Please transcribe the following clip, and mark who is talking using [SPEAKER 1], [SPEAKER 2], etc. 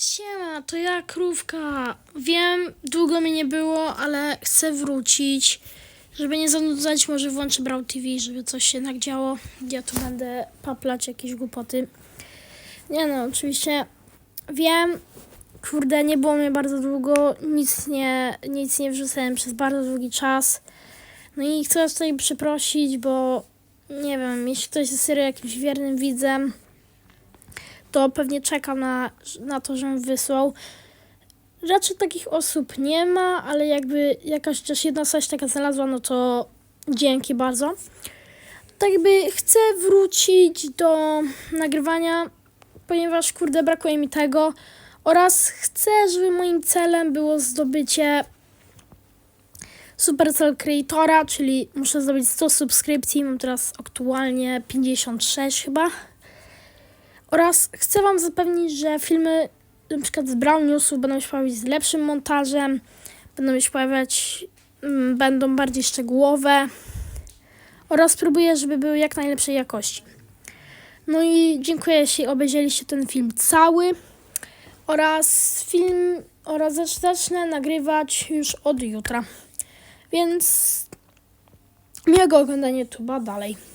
[SPEAKER 1] Siema, to ja krówka. Wiem, długo mnie nie było, ale chcę wrócić. Żeby nie zanudzać, może włączę Brawl TV, żeby coś się jednak działo. Ja tu będę paplać jakieś głupoty. Nie no, oczywiście wiem, kurde, nie było mnie bardzo długo, nic nie, nic nie wrzucałem przez bardzo długi czas. No i chcę tutaj przeprosić, bo nie wiem, jeśli ktoś jest serio jakimś wiernym widzem, to pewnie czekam na, na to, żebym wysłał. Raczej takich osób nie ma, ale jakby jakaś też jedna coś taka znalazła, no to dzięki bardzo. Tak jakby chcę wrócić do nagrywania, ponieważ kurde brakuje mi tego oraz chcę, żeby moim celem było zdobycie Supercell Creatora, czyli muszę zdobyć 100 subskrypcji, mam teraz aktualnie 56 chyba. Oraz chcę Wam zapewnić, że filmy przykład z Brown Newsów będą się pojawiać z lepszym montażem, będą się pojawiać, mm, będą bardziej szczegółowe oraz spróbuję, żeby były jak najlepszej jakości. No i dziękuję, jeśli obejrzeliście ten film cały oraz film oraz zacz- zacznę nagrywać już od jutra. Więc miłego oglądania tuba dalej.